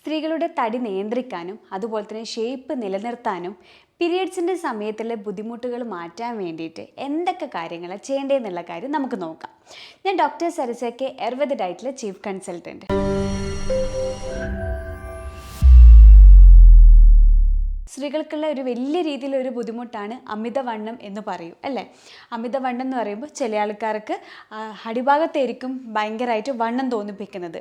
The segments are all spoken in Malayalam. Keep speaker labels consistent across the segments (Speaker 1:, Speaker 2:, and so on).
Speaker 1: സ്ത്രീകളുടെ തടി നിയന്ത്രിക്കാനും അതുപോലെ തന്നെ ഷേപ്പ് നിലനിർത്താനും പീരിയഡ്സിന്റെ സമയത്തിലെ ബുദ്ധിമുട്ടുകൾ മാറ്റാൻ വേണ്ടിയിട്ട് എന്തൊക്കെ കാര്യങ്ങളാണ് ചെയ്യേണ്ടതെന്നുള്ള കാര്യം നമുക്ക് നോക്കാം. ഞാൻ ഡോക്ടർ സരസയ്ക്ക് എർവത് ഡയറ്റിലെ ചീഫ് കൺസൾട്ടന്റ് സ്ത്രീകൾക്കുള്ള ഒരു വലിയ രീതിയിലൊരു ബുദ്ധിമുട്ടാണ് അമിതവണ്ണം എന്ന് പറയും അല്ലേ? അമിതവണ്ണം എന്ന് പറയുമ്പോൾ ചില ആൾക്കാർക്ക് അടിഭാഗത്തായിരിക്കും ഭയങ്കരമായിട്ട് വണ്ണം തോന്നിപ്പിക്കുന്നത്.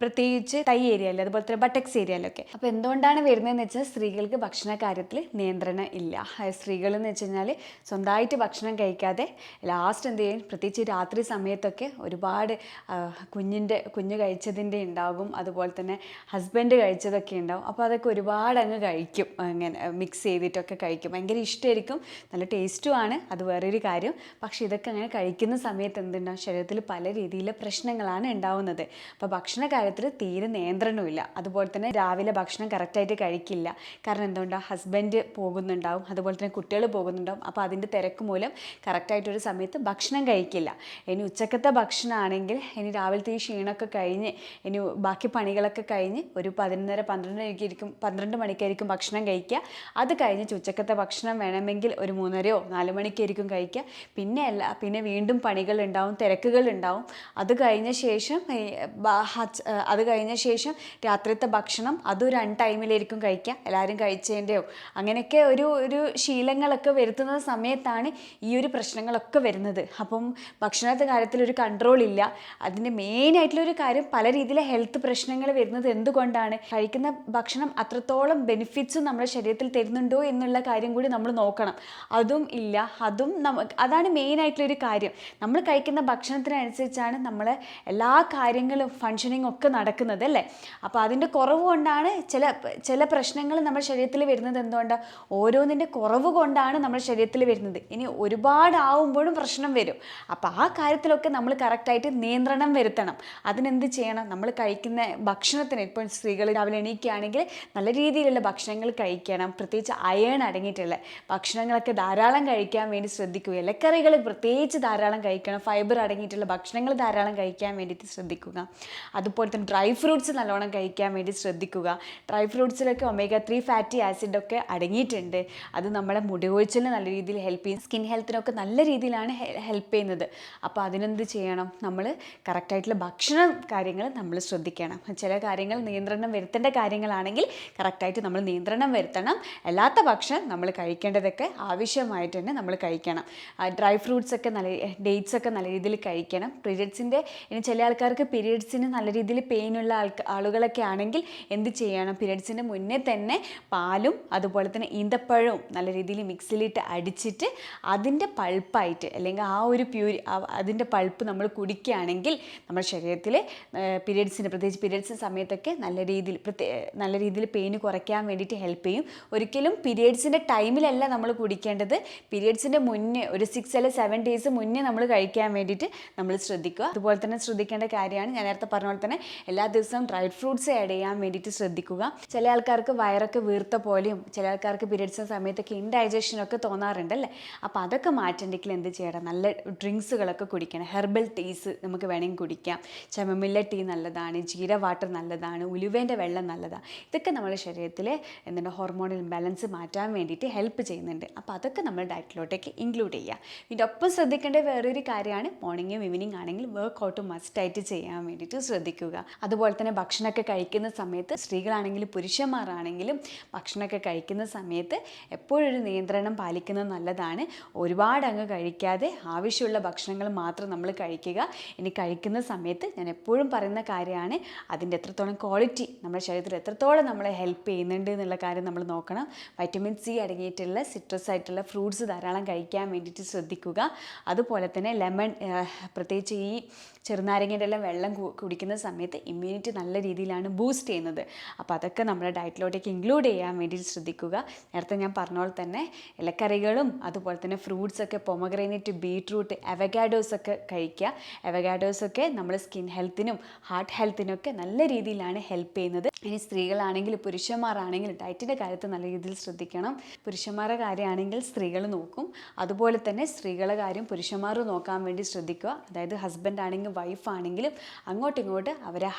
Speaker 1: പ്രത്യേകിച്ച് തൈ ഏരിയയിൽ അതുപോലെ തന്നെ ബട്ടക്സ് ഏരിയയിലൊക്കെ. അപ്പോൾ എന്തുകൊണ്ടാണ് വരുന്നതെന്ന് വെച്ചാൽ സ്ത്രീകൾക്ക് ഭക്ഷണ കാര്യത്തിൽ നിയന്ത്രണം ഇല്ല. സ്ത്രീകൾ എന്ന് വെച്ച് കഴിഞ്ഞാൽ സ്വന്തമായിട്ട് ഭക്ഷണം കഴിക്കാതെ ലാസ്റ്റ് എന്ത് ചെയ്യും? പ്രത്യേകിച്ച് രാത്രി സമയത്തൊക്കെ ഒരുപാട് കുഞ്ഞിന്റെ കുഞ്ഞ് കഴിച്ചതിന്റെ ഉണ്ടാകും. അതുപോലെ തന്നെ ഹസ്ബൻഡ് കഴിച്ചതൊക്കെ ഉണ്ടാകും. അപ്പോൾ അതൊക്കെ ഒരുപാട് അങ്ങ് കഴിക്കും. അങ്ങനെ മിക്സ് ചെയ്തിട്ടൊക്കെ കഴിക്കും. ഭയങ്കര ഇഷ്ടമായിരിക്കും നല്ല ടേസ്റ്റുമാണ് അത് വേറൊരു കാര്യം. പക്ഷേ ഇതൊക്കെ അങ്ങനെ കഴിക്കുന്ന സമയത്ത് എന്തുണ്ടാവും? ശരീരത്തിൽ പല രീതിയിലെ പ്രശ്നങ്ങളാണ് ഉണ്ടാവുന്നത്. അപ്പോൾ ഭക്ഷണ കാര്യത്തിൽ തീരെ നിയന്ത്രണമില്ല അതുപോലെ തന്നെ രാവിലെ ഭക്ഷണം കറക്റ്റായിട്ട് കഴിക്കില്ല. കാരണം എന്തുകൊണ്ടാണ് ഹസ്ബൻഡ് പോകുന്നുണ്ടാവും. അതുപോലെ തന്നെ കുട്ടികൾ പോകുന്നുണ്ടാവും. അപ്പോൾ അതിന്റെ തിരക്ക് മൂലം കറക്റ്റായിട്ടൊരു സമയത്ത് ഭക്ഷണം കഴിക്കില്ല. ഇനി ഉച്ചക്കത്തെ ഭക്ഷണമാണെങ്കിൽ ഇനി രാവിലത്തെ ഈ ക്ഷീണമൊക്കെ കഴിഞ്ഞ് ഇനി ബാക്കി പണികളൊക്കെ കഴിഞ്ഞ് ഒരു പതിനൊന്നര പന്ത്രണ്ട് മണിക്കായിരിക്കും പന്ത്രണ്ട് മണിക്കായിരിക്കും ഭക്ഷണം കഴിക്കുക അത് കഴിഞ്ഞ് ഉച്ചക്കത്തെ ഭക്ഷണം വേണമെങ്കിൽ ഒരു മൂന്നരയോ നാല് മണിക്കായിരിക്കും കഴിക്കുക. പിന്നെ അല്ല പിന്നെ വീണ്ടും പണികൾ ഉണ്ടാവും തിരക്കുകൾ ഉണ്ടാവും അത് കഴിഞ്ഞ ശേഷം അത് കഴിഞ്ഞ ശേഷം രാത്രിത്തെ ഭക്ഷണം അതും ഒരു അൺ ടൈമിലായിരിക്കും കഴിക്കുക. എല്ലാവരും കഴിച്ചതിന്റെയോ അങ്ങനെയൊക്കെ ഒരു ഒരു ശീലങ്ങളൊക്കെ വരുത്തുന്ന സമയത്താണ് ഈ ഒരു പ്രശ്നങ്ങളൊക്കെ വരുന്നത്. അപ്പം ഭക്ഷണത്തെ കാര്യത്തിൽ ഒരു കൺട്രോൾ ഇല്ല. അതിന്റെ മെയിൻ ആയിട്ടുള്ളൊരു കാര്യം പല രീതിയിലെ ഹെൽത്ത് പ്രശ്നങ്ങൾ വരുന്നത് എന്തുകൊണ്ടാണ്? കഴിക്കുന്ന ഭക്ഷണം അത്രത്തോളം ബെനിഫിറ്റ്സും നമ്മുടെ ശരീരത്തിൽ തരുന്നുണ്ടോ എന്നുള്ള കാര്യം കൂടി നമ്മൾ നോക്കണം. അതും ഇല്ല അതും നമുക്ക് അതാണ് മെയിൻ ആയിട്ടുള്ളൊരു കാര്യം. നമ്മൾ കഴിക്കുന്ന ഭക്ഷണത്തിനനുസരിച്ചാണ് നമ്മളെ എല്ലാ കാര്യങ്ങളും ഫങ്ഷനിങ് ഒക്കെ നടക്കുന്നത് അല്ലേ? അപ്പോൾ അതിന്റെ കുറവ് കൊണ്ടാണ് ചില ചില പ്രശ്നങ്ങൾ നമ്മുടെ ശരീരത്തിൽ വരുന്നത് എന്തുകൊണ്ടാണ് ഓരോന്നിന്റെ കുറവ് കൊണ്ടാണ് നമ്മുടെ ശരീരത്തിൽ വരുന്നത്. ഇനി ഒരുപാട് ആവുമ്പോഴും പ്രശ്നം വരും. അപ്പോൾ ആ കാര്യത്തിലൊക്കെ നമ്മൾ കറക്റ്റായിട്ട് നിയന്ത്രണം വരുത്തണം. അതിനെന്ത് ചെയ്യണം? നമ്മൾ കഴിക്കുന്ന ഭക്ഷണത്തിന് ഇപ്പോൾ സ്ത്രീകൾ രാവിലെ എണീക്കുകയാണെങ്കിൽ നല്ല രീതിയിലുള്ള ഭക്ഷണങ്ങൾ കഴിക്കണം. പ്രത്യേകിച്ച് അയേൺ അടങ്ങിയിട്ടുള്ള ഭക്ഷണങ്ങളൊക്കെ ധാരാളം കഴിക്കാൻ വേണ്ടി ശ്രദ്ധിക്കുക. ഇലക്കറികൾ പ്രത്യേകിച്ച് ധാരാളം കഴിക്കണം. ഫൈബർ അടങ്ങിയിട്ടുള്ള ഭക്ഷണങ്ങൾ ധാരാളം കഴിക്കാൻ വേണ്ടിയിട്ട് ശ്രദ്ധിക്കുക. അതുപോലെ തന്നെ ഡ്രൈ ഫ്രൂട്ട്സ് നല്ലോണം കഴിക്കാൻ വേണ്ടി ശ്രദ്ധിക്കുക. ഡ്രൈ ഫ്രൂട്ട്സിലൊക്കെ ഒമേഗ ത്രീ ഫാറ്റി ആസിഡൊക്കെ അടങ്ങിയിട്ടുണ്ട്. അത് നമ്മുടെ മുടി കൊഴിച്ചിലിന് നല്ല രീതിയിൽ ഹെൽപ്പ് ചെയ്യും. സ്കിൻ ഹെൽത്തിനൊക്കെ നല്ല രീതിയിലാണ് ഹെൽപ്പ് ചെയ്യുന്നത്. അപ്പോൾ അതിനെന്ത് ചെയ്യണം? നമ്മൾ കറക്റ്റായിട്ടുള്ള ഭക്ഷണ കാര്യങ്ങൾ നമ്മൾ ശ്രദ്ധിക്കണം. ചില കാര്യങ്ങൾ നിയന്ത്രണം വരുത്തേണ്ട കാര്യങ്ങളാണെങ്കിൽ കറക്റ്റായിട്ട് നമ്മൾ നിയന്ത്രണം വരുത്തണം. അല്ലാത്ത പക്ഷം നമ്മൾ കഴിക്കേണ്ടതൊക്കെ ആവശ്യമായിട്ട് തന്നെ നമ്മൾ കഴിക്കണം. ഡ്രൈ ഫ്രൂട്ട്സ് ഒക്കെ നല്ല ഡേറ്റ്സ് ഒക്കെ നല്ല രീതിയിൽ കഴിക്കണം. പീരിയഡ്സിന്റെ ഇനി ചില ആൾക്കാർക്ക് പീരിയഡ്സിന് നല്ല രീതിയിൽ പെയിനുള്ള ആൾക്ക് ആളുകളൊക്കെ ആണെങ്കിൽ എന്ത് ചെയ്യണം? പീരിയഡ്സിന്റെ മുന്നേ തന്നെ പാലും അതുപോലെ തന്നെ ഈന്തപ്പഴവും നല്ല രീതിയിൽ മിക്സിലിട്ട് അടിച്ചിട്ട് അതിന്റെ പൾപ്പായിട്ട് അല്ലെങ്കിൽ ആ ഒരു പ്യൂരി അതിന്റെ പൾപ്പ് നമ്മൾ കുടിക്കുകയാണെങ്കിൽ നമ്മുടെ ശരീരത്തിൽ പീരിയഡ്സിന് പ്രത്യേകിച്ച് പീരിയഡ്സ് സമയത്തൊക്കെ നല്ല രീതിയിൽ നല്ല രീതിയിൽ പെയിന് കുറയ്ക്കാൻ വേണ്ടിയിട്ട് ഹെൽപ്പ് ചെയ്യും. ഒരിക്കലും പീരിയഡ്സിന്റെ ടൈമിലല്ല നമ്മൾ കുടിക്കേണ്ടത്. പീരിയഡ്സിന്റെ മുന്നേ ഒരു സിക്സ് അല്ലെ സെവൻ ഡേയ്സ് മുന്നേ നമ്മൾ കഴിക്കാൻ വേണ്ടിയിട്ട് നമ്മൾ ശ്രദ്ധിക്കുക. അതുപോലെ തന്നെ ശ്രദ്ധിക്കേണ്ട കാര്യമാണ് ഞാൻ നേരത്തെ പറഞ്ഞ പോലെ തന്നെ എല്ലാ ദിവസവും ഡ്രൈ ഫ്രൂട്ട്സ് ആഡ് ചെയ്യാൻ വേണ്ടിയിട്ട് ശ്രദ്ധിക്കുക. ചില ആൾക്കാർക്ക് വയറൊക്കെ വീർത്ത പോലെയും ചില ആൾക്കാർക്ക് പീരിയഡ്സിന്റെ സമയത്തൊക്കെ ഇൻഡൈജഷനൊക്കെ തോന്നാറുണ്ട് അല്ലേ? അപ്പോൾ അതൊക്കെ മാറ്റണ്ടെങ്കിൽ എന്ത് ചെയ്യണം? നല്ല ഡ്രിങ്ക്സുകളൊക്കെ കുടിക്കണം. ഹെർബൽ ടീസ് നമുക്ക് വേണമെങ്കിൽ കുടിക്കാം. ചമമില്ല ടീ നല്ലതാണ്. ജീര വാട്ടർ നല്ലതാണ്. ഉലുവേന്റെ വെള്ളം നല്ലതാണ്. ഇതൊക്കെ നമ്മുടെ ശരീരത്തിലെ എന്താണ് ഹോർമോണൽ ബാലൻസ് മാറ്റാൻ വേണ്ടിയിട്ട് ഹെൽപ്പ് ചെയ്യുന്നുണ്ട്. അപ്പോൾ അതൊക്കെ നമ്മൾ ഡയറ്റിലോട്ടേക്ക് ഇൻക്ലൂഡ് ചെയ്യുക ഇതിന്റെ ഒപ്പം ശ്രദ്ധിക്കേണ്ട വേറൊരു കാര്യമാണ് മോർണിംഗും ഈവനിങ് ആണെങ്കിൽ വർക്കൗട്ട് മസ്റ്റായിട്ട് ചെയ്യാൻ വേണ്ടിയിട്ട് ശ്രദ്ധിക്കുക. അതുപോലെ തന്നെ ഭക്ഷണമൊക്കെ കഴിക്കുന്ന സമയത്ത് സ്ത്രീകളാണെങ്കിലും പുരുഷന്മാരാണെങ്കിലും ഭക്ഷണമൊക്കെ കഴിക്കുന്ന സമയത്ത് എപ്പോഴൊരു നിയന്ത്രണം പാലിക്കുന്നത് നല്ലതാണ്. ഒരുപാട് അങ്ങ് കഴിക്കാതെ ആവശ്യമുള്ള ഭക്ഷണങ്ങൾ മാത്രം നമ്മൾ കഴിക്കുക. ഇനി കഴിക്കുന്ന സമയത്ത് ഞാൻ എപ്പോഴും പറയുന്ന കാര്യമാണ് അതിന്റെ എത്രത്തോളം ക്വാളിറ്റി നമ്മുടെ ശരീരത്തിൽ എത്രത്തോളം നമ്മളെ ഹെൽപ്പ് ചെയ്യുന്നുണ്ട് എന്നുള്ള കാര്യം നമ്മൾ നോക്കണം. വൈറ്റമിൻ സി അടങ്ങിയിട്ടുള്ള സിട്രസ് ആയിട്ടുള്ള ഫ്രൂട്ട്സ് ധാരാളം കഴിക്കാൻ വേണ്ടിയിട്ട് ശ്രദ്ധിക്കുക. അതുപോലെ തന്നെ ലെമൺ പ്രത്യേകിച്ച് ഈ ചെറുനാരങ്ങയുടെ എല്ലാം വെള്ളം കുടിക്കുന്ന സമയത്ത് ഇമ്മ്യൂണിറ്റി നല്ല രീതിയിലാണ് ബൂസ്റ്റ് ചെയ്യുന്നത്. അപ്പോൾ അതൊക്കെ നമ്മുടെ ഡയറ്റിലോട്ടേക്ക് ഇൻക്ലൂഡ് ചെയ്യാൻ വേണ്ടിയിട്ട് ശ്രദ്ധിക്കുക. നേരത്തെ ഞാൻ പറഞ്ഞ പോലെ തന്നെ ഇലക്കറികളും അതുപോലെ തന്നെ ഫ്രൂട്ട്സൊക്കെ പൊമഗ്രൈനറ്റ് ബീട്രൂട്ട് അവഗാഡോസ് ഒക്കെ കഴിക്കുക. എവഗാഡോസൊക്കെ നമ്മൾ സ്കിൻ ഹെൽത്തിനും ഹാർട്ട് ഹെൽത്തിനും ഒക്കെ നല്ല രീതിയിലാണ് ഹെൽപ്പ് ചെയ്യുന്നത്. ഇനി സ്ത്രീകളാണെങ്കിലും പുരുഷന്മാരാണെങ്കിലും ഡയറ്റിന്റെ നല്ല രീതിയിൽ ശ്രദ്ധിക്കണം. പുരുഷന്മാരുടെ കാര്യമാണെങ്കിൽ സ്ത്രീകൾ നോക്കും. അതുപോലെ തന്നെ സ്ത്രീകളുടെ കാര്യം പുരുഷന്മാർ നോക്കാൻ വേണ്ടി ശ്രദ്ധിക്കുക. അതായത് ഹസ്ബൻഡ് ആണെങ്കിലും വൈഫ് ആണെങ്കിലും അങ്ങോട്ടും ഇങ്ങോട്ട് അവരെ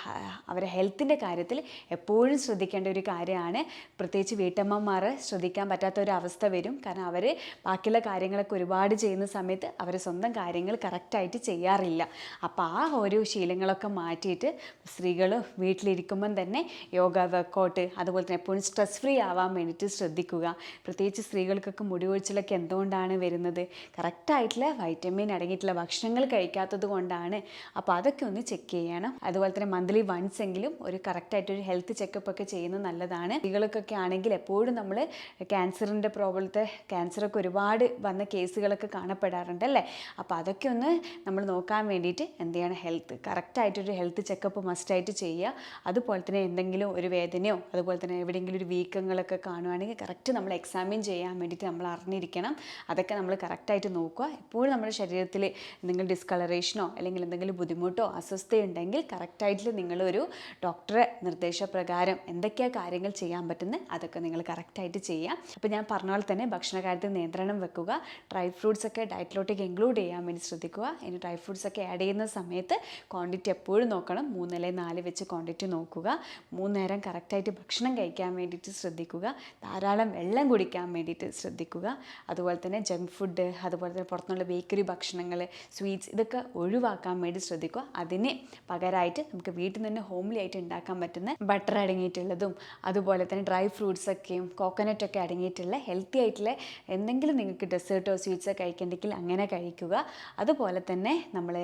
Speaker 1: അവരെ ഹെൽത്തിന്റെ കാര്യത്തിൽ എപ്പോഴും ശ്രദ്ധിക്കേണ്ട ഒരു കാര്യമാണ്. പ്രത്യേകിച്ച് വീട്ടമ്മമാർ ശ്രദ്ധിക്കാൻ പറ്റാത്ത ഒരു അവസ്ഥ വരും. കാരണം അവർ ബാക്കിയുള്ള കാര്യങ്ങളൊക്കെ ഒരുപാട് ചെയ്യുന്ന സമയത്ത് അവർ സ്വന്തം കാര്യങ്ങൾ കറക്റ്റായിട്ട് ചെയ്യാറില്ല. അപ്പോൾ ആ ഓരോ ശീലങ്ങളൊക്കെ മാറ്റിയിട്ട് സ്ത്രീകൾ വീട്ടിലിരിക്കുമ്പം തന്നെ യോഗ വർക്കൗട്ട് അതുപോലെ തന്നെ എപ്പോഴും സ്ട്രെസ് ഫ്രീ ആവാൻ വേണ്ടിയിട്ട് ശ്രദ്ധിക്കുക. പ്രത്യേകിച്ച് സ്ത്രീകൾക്കൊക്കെ മുടി കൊഴിച്ചിലൊക്കെ എന്തുകൊണ്ടാണ് വരുന്നത്? കറക്റ്റായിട്ടുള്ള വൈറ്റമിൻ അടങ്ങിയിട്ടുള്ള ഭക്ഷണങ്ങൾ കഴിക്കാത്തത് കൊണ്ടാണ്. അപ്പോൾ അതൊക്കെ ഒന്ന് ചെക്ക് ചെയ്യണം. അതുപോലെ തന്നെ മന്ത്ലി വൺസ് എങ്കിലും ഒരു കറക്റ്റായിട്ടൊരു ഹെൽത്ത് ചെക്കപ്പ് ഒക്കെ ചെയ്യുന്നത് നല്ലതാണ്. സ്ത്രീകൾക്കൊക്കെ ആണെങ്കിൽ എപ്പോഴും നമ്മൾ ക്യാൻസറിന്റെ പ്രോബ്ലത്തെ ക്യാൻസറൊക്കെ ഒരുപാട് വന്ന കേസുകളൊക്കെ കാണപ്പെടാറുണ്ട് അല്ലേ? അപ്പോൾ അതൊക്കെ ഒന്ന് നമ്മൾ നോക്കാൻ വേണ്ടിയിട്ട് എന്ത് ചെയ്യണം? ഹെൽത്ത് കറക്റ്റായിട്ടൊരു ഹെൽത്ത് ചെക്കപ്പ് മസ്റ്റായിട്ട് ചെയ്യുക. അതുപോലെ തന്നെ എന്തെങ്കിലും ഒരു വേദനയോ അതുപോലെ തന്നെ എവിടെയെങ്കിലും ഒരു വീക്കങ്ങളൊക്കെ കാണുവാണെങ്കിൽ കറക്റ്റ് നമ്മൾ എക്സാമിൻ ചെയ്യാൻ വേണ്ടിയിട്ട് നമ്മൾ അറിഞ്ഞിരിക്കണം. അതൊക്കെ നമ്മൾ കറക്റ്റായിട്ട് നോക്കുക. എപ്പോഴും നമ്മുടെ ശരീരത്തിൽ എന്തെങ്കിലും ഡിസ്കളറേഷനോ അല്ലെങ്കിൽ എന്തെങ്കിലും ബുദ്ധിമുട്ടോ അസ്വസ്ഥയുണ്ടെങ്കിൽ കറക്റ്റായിട്ട് നിങ്ങളൊരു ഡോക്ടറെ നിർദ്ദേശപ്രകാരം എന്തൊക്കെയാണ് കാര്യങ്ങൾ ചെയ്യാൻ പറ്റുന്നത് അതൊക്കെ നിങ്ങൾ കറക്റ്റായിട്ട് ചെയ്യുക അപ്പോൾ ഞാൻ പറഞ്ഞ പോലെ തന്നെ ഭക്ഷണ കാര്യത്തിൽ നിയന്ത്രണം വെക്കുക. ഡ്രൈ ഫ്രൂട്ട്സ് ഒക്കെ ഡയറ്റിലോട്ടേക്ക് ഇൻക്ലൂഡ് ചെയ്യാൻ വേണ്ടി ശ്രദ്ധിക്കുക. ഇനി ഡ്രൈ ഫ്രൂട്ട്സ് ഒക്കെ ആഡ് ചെയ്യുന്ന സമയത്ത് ക്വാണ്ടിറ്റി എപ്പോഴും നോക്കണം. മൂന്നല്ലേ നാല് വെച്ച് ക്വാണ്ടിറ്റി നോക്കുക. മൂന്ന് നേരം കറക്റ്റായിട്ട് ഭക്ഷണം കഴിക്കാൻ വേണ്ടിയിട്ട് ശ്രദ്ധിക്കുക. ധാരാളം വെള്ളം കുടിക്കാൻ വേണ്ടിയിട്ട് ശ്രദ്ധിക്കുക. അതുപോലെ തന്നെ ജങ്ക് ഫുഡ് അതുപോലെ തന്നെ പുറത്തുനിന്നുള്ള ബേക്കറി ഭക്ഷണങ്ങൾ സ്വീറ്റ്സ് ഇതൊക്കെ ഒഴിവാക്കാൻ വേണ്ടി ശ്രദ്ധിക്കുക. അതിന് പകരമായിട്ട് നമുക്ക് വീട്ടിൽ നിന്ന് ഹോംലി ആയിട്ട് ഉണ്ടാക്കാൻ പറ്റുന്ന ബട്ടർ അടങ്ങിയിട്ടുള്ളതും അതുപോലെ തന്നെ ഡ്രൈ ഫ്രൂട്ട്സ് ഒക്കെയും കോക്കനട്ട് ഒക്കെ അടങ്ങിയിട്ടുള്ള ഹെൽത്തി ആയിട്ടുള്ള എന്തെങ്കിലും നിങ്ങൾക്ക് ഡെസേർട്ടോ സ്വീറ്റ്സോ കഴിക്കണ്ടെങ്കിൽ അങ്ങനെ കഴിക്കുക. അതുപോലെ തന്നെ നമ്മൾ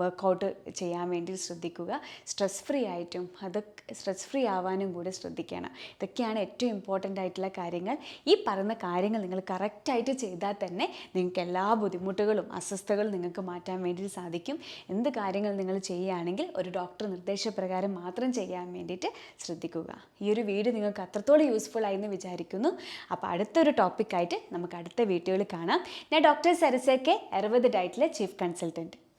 Speaker 1: വർക്കൗട്ട് ചെയ്യാൻ വേണ്ടി ശ്രദ്ധിക്കുക. സ്ട്രെസ് ഫ്രീ ആയിട്ടും അതൊക്കെ സ്ട്രെസ് ഫ്രീ ആവാനും കൂടെ ശ്രദ്ധിക്കണം. ഇതൊക്കെയാണ് ഏറ്റവും ഇമ്പോർട്ടന്റ് ആയിട്ടുള്ള കാര്യങ്ങൾ. ഈ പറയുന്ന കാര്യങ്ങൾ നിങ്ങൾ കറക്റ്റായിട്ട് ചെയ്താൽ തന്നെ നിങ്ങൾക്ക് എല്ലാ ബുദ്ധിമുട്ടുകളും അസ്വസ്ഥകളും നിങ്ങൾക്ക് മാറ്റാൻ വേണ്ടി സാധിക്കും. എന്ത് കാര്യങ്ങൾ നിങ്ങൾ ചെയ്യുകയാണെങ്കിൽ ഒരു ഡോക്ടർ നിർദ്ദേശപ്രകാരം മാത്രം ചെയ്യാൻ വേണ്ടിയിട്ട് ശ്രദ്ധിക്കുക. ഈ ഒരു വീഡിയോ നിങ്ങൾക്ക് അത്രത്തോളം യൂസ്ഫുൾ ആയി എന്ന് വിചാരിക്കുന്നു. അപ്പോൾ അടുത്തൊരു ടോപ്പിക്കായിട്ട് നമുക്ക് അടുത്ത വീഡിയോയിൽ കാണാം. ഞാൻ ഡോക്ടർ സരസ കെ അറുപത് ഡയറ്റിലെ ചീഫ് കൺസൾട്ടന്റ്